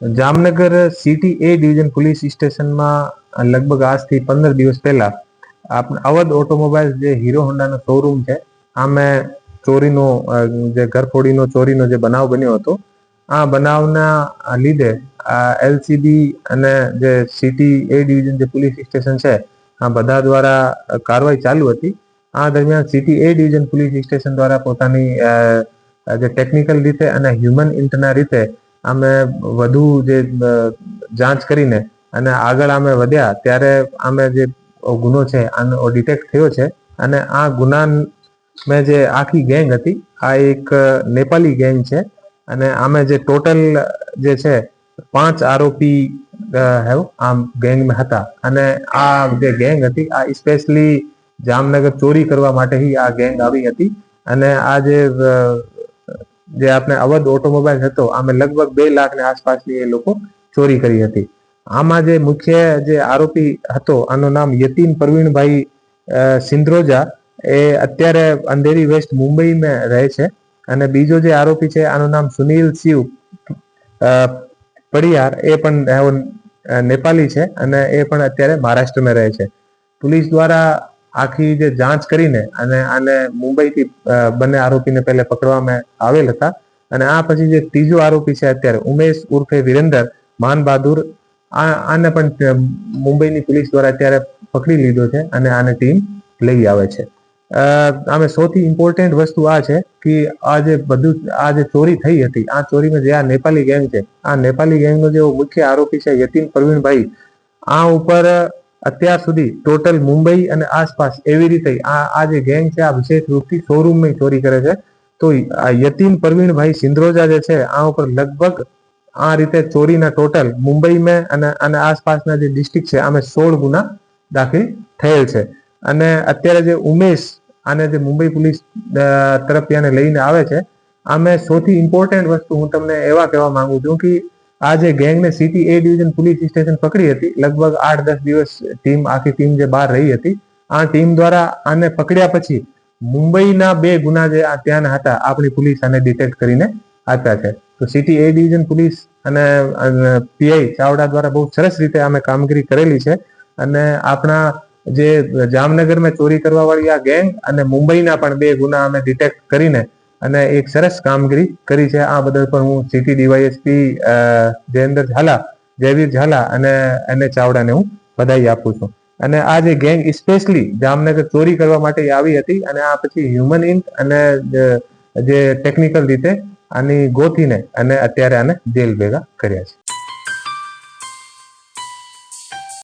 Jamnagar city A division police સ્ટેશનમાં લગભગ આજથી પંદર દિવસ પહેલા અવધ ઓટોમોબાઈલ જે હીરો હોન્ડાનો શોરૂમ છે, આમાં ચોરીનો જે ઘરફોડીનો ચોરીનો જે બનાવ બન્યો હતો, આ બનાવના લીધે આ એલસીબી અને જે સિટી એ ડિવિઝન જે પોલીસ સ્ટેશન છે, આ બધા દ્વારા કાર્યવાહી ચાલુ હતી. આ દરમિયાન city A division police station દ્વારા પોતાની જે ટેકનિકલ રીતે અને હ્યુમન ઇન્ટના રીતે અમે વધુ જે જાંચ કરીને અને આગળ અમે વધ્યા, ત્યારે અમે જે ગુનો છે, આનો ડિટેક્ટ થયો છે અને આ ગુના મેં જે આખી ગેંગ હતી, આ એક નેપાલી ગેંગ છે અને આમે જે ટોટલ જે છે, પાંચ આરોપી હેવ, આમ ગેંગમાં હતા. અને આ જે ગેંગ હતી, આ સ્પેશિયલી જામનગર ચોરી કરવા માટે આ ગેંગ આવી હતી. અને આ જે જે આપણે અવધ ઓટોમોબાઈલ હતો આમે લગભગ બે લાખની આસપાસની એ લોકો ચોરી કરી હતી. આમાં જે મુખ્ય જે આરોપી હતો, આનું નામ યતીન પ્રવીણભાઈ સિંદ્રોજા એ અત્યારે અંધેરી વેસ્ટ મુંબઈમાં રહે છે. અને બીજો જે આરોપી છે, આનું નામ સુનિલ શિવ પડિયાર, એ પણ નેપાલી છે અને એ પણ અત્યારે મહારાષ્ટ્રમાં રહે છે. પોલીસ દ્વારા આખી જે જાંચ કરીને અને આને મુંબઈથી બંને આરોપીને પહેલે પકડવામાં આવેલ હતા. અને આ પછી જે ત્રીજો આરોપી છે અત્યારે ઉમેશ ઉર્ફે વિરેન્દર માન બહાદુર આને પણ મુંબઈની પોલીસ દ્વારા અત્યારે પકડી લીધો છે અને આને ટીમ લઈ આવે છે. આમે સૌથી ઇમ્પોર્ટન્ટ વસ્તુ આ છે કે આ જે બધું, આ જે ચોરી થઈ હતી, આ ચોરીમાં જે આ નેપાલી ગેંગ છે, આ નેપાલી ગેંગનો જે મુખ્ય આરોપી છે યતીન પ્રવીણભાઈ, આ ઉપર અત્યાર સુધી ટોટલ મુંબઈ અને આસપાસ એવી રીતે આ આ જે ગેંગ છે, આ વિશેષ રૂપથી શોરૂમની ચોરી કરે છે. તો આ યતીન પ્રવીણભાઈ સિંદ્રોજા જે છે, આ ઉપર લગભગ આ રીતે ચોરીના ટોટલ મુંબઈ મેં અને અને આસપાસના જે ડિસ્ટ્રિક્ટ છે, આમાં સોળ ગુના દાખલ થયેલ છે. અને અત્યારે જે ઉમેશ આને જે મુંબઈ પોલીસ તરફથી આને લઈને આવે છે, આમે સૌથી ઇમ્પોર્ટન્ટ વસ્તુ હું તમને એવા કહેવા માંગુ છું કે આ જે ગેંગને city A division police station પકડી હતી, લગભગ આઠ દસ દિવસ ટીમ આખી ટીમ જે બહાર રહી હતી, આ ટીમ દ્વારા આને પકડ્યા પછી મુંબઈના બે ગુના જે ત્યાંના હતા, આપણી પોલીસ આને ડિટેક્ટ કરીને આપ્યા છે. તો સિટી એ ડિવિઝન પોલીસ અને પીઆઈ ચાવડા દ્વારા બહુ સરસ રીતે અમે કામગીરી કરેલી છે. અને આપણા જે જામનગરમાં ચોરી કરવા વાળી આ ગેંગ અને મુંબઈના પણ બે ગુના અમે ડિટેક્ટ કરીને અને એક સરસ કામગીરી કરી છે. આ બદલ પણ હું સિટી ડીવાયએસપી જયેન્દ્ર ઝાલા, જયવીર ઝાલા અને એને ચાવડાને હું બધાઈ આપું છું. અને આ જે ગેંગ સ્પેશિયલી જામનગર ચોરી કરવા માટે આવી હતી અને આ પછી હ્યુમન ઇન્ક અને જે- જે ટેકનિકલ રીતે આની ગોથીને અને અત્યારે આને જેલ ભેગા કર્યા છે.